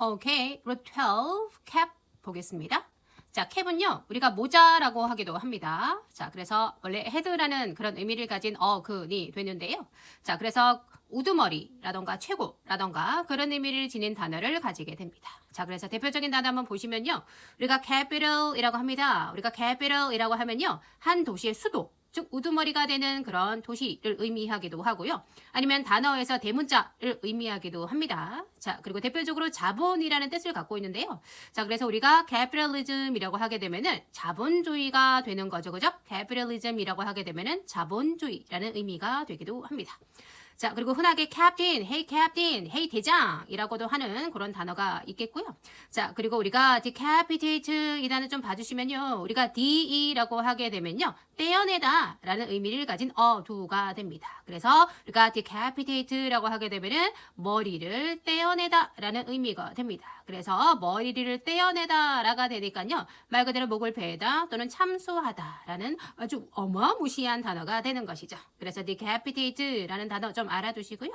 오케이. root 12 cap 보겠습니다. 자, 캡은요, 우리가 모자라고 하기도 합니다. 자, 그래서 원래 헤드라는 그런 의미를 가진 어근이 되는데요. 자, 그래서 우두머리라던가 최고라던가 그런 의미를 지닌 단어를 가지게 됩니다. 자, 그래서 대표적인 단어 한번 보시면요. 우리가 capital이라고 합니다. 우리가 capital이라고 하면요. 한 도시의 수도, 즉 우두머리가 되는 그런 도시를 의미하기도 하고요. 아니면 단어에서 대문자를 의미하기도 합니다. 자, 그리고 대표적으로 자본이라는 뜻을 갖고 있는데요. 자, 그래서 우리가 capitalism이라고 하게 되면은 자본주의가 되는 거죠. 그죠? capitalism이라고 하게 되면은 자본주의라는 의미가 되기도 합니다. 자, 그리고 흔하게 captain, hey 대장이라고도 하는 그런 단어가 있겠고요. 자, 그리고 우리가 decapitate 이 단어 좀 봐주시면요. 우리가 de라고 하게 되면요. 떼어내다 라는 의미를 가진 어두가 됩니다. 그래서 우리가 decapitate라고 하게 되면은 머리를 떼어내다 라는 의미가 됩니다. 그래서 머리를 떼어내다 라가 되니까요. 말 그대로 목을 베다 또는 참수하다 라는 아주 어마무시한 단어가 되는 것이죠. 그래서 decapitate 라는 단어 좀 알아두시고요.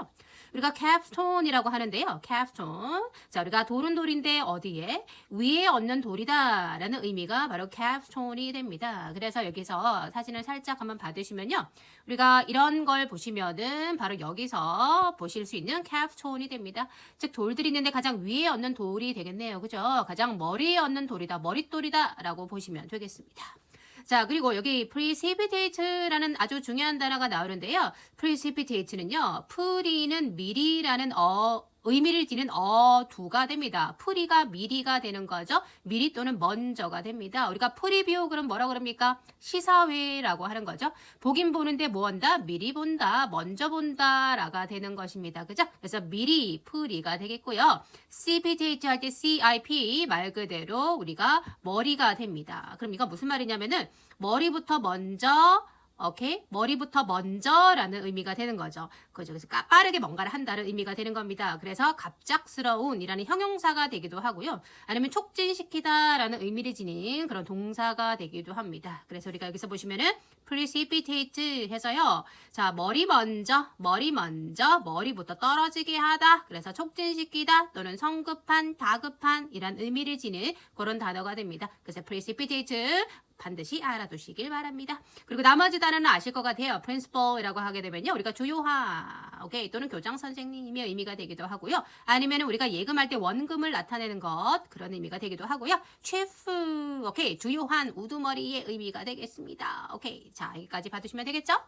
우리가 capstone이라고 하는데요. capstone. 자, 우리가 돌은 돌인데 어디에? 위에 얹는 돌이다 라는 의미가 바로 capstone이 됩니다. 그래서 여기서 사진을 살짝 한번 받으시면요. 우리가 이런 걸 보시면은 바로 여기서 보실 수 있는 capstone이 됩니다. 즉 돌들이 있는데 가장 위에 얹는 돌이 되겠네요. 그죠? 가장 머리에 얹는 돌이다. 머릿돌이다 라고 보시면 되겠습니다. 자, 그리고 여기 precipitate라는 아주 중요한 단어가 나오는데요. precipitate는요, 풀이는 미리라는 어, 의미를 지닌 어두가 됩니다. 풀이가 미리가 되는 거죠. 미리 또는 먼저가 됩니다. 우리가 프리뷰 그럼 뭐라 그럽니까? 시사회라고 하는 거죠. 보긴 보는데 뭐 한다? 미리 본다, 먼저 본다 라가 되는 것입니다. 그죠? 그래서 미리 풀이가 되겠고요. CPTH 할 때 CIP 말 그대로 우리가 머리가 됩니다. 그럼 이거 무슨 말이냐면은 머리부터 먼저 오케이? 머리부터 먼저라는 의미가 되는 거죠. 그죠? 그래서 까- 빠르게 뭔가를 한다는 의미가 되는 겁니다. 그래서 갑작스러운이라는 형용사가 되기도 하고요. 아니면 촉진시키다라는 의미를 지닌 그런 동사가 되기도 합니다. 그래서 우리가 여기서 보시면은 precipitate 해서요. 자, 머리 먼저, 머리 먼저, 머리부터 떨어지게 하다. 그래서 촉진시키다 또는 성급한, 다급한 이란 의미를 지닌 그런 단어가 됩니다. 그래서 precipitate 반드시 알아두시길 바랍니다. 그리고 나머지 단어는 아실 것 같아요. principal이라고 하게 되면요. 우리가 주요한, 오케이, 또는 교장 선생님의 의미가 되기도 하고요. 아니면 우리가 예금할 때 원금을 나타내는 것, 그런 의미가 되기도 하고요. chief, 오케이, 주요한 우두머리의 의미가 되겠습니다. 오케이, 자, 여기까지 봐두시면 되겠죠?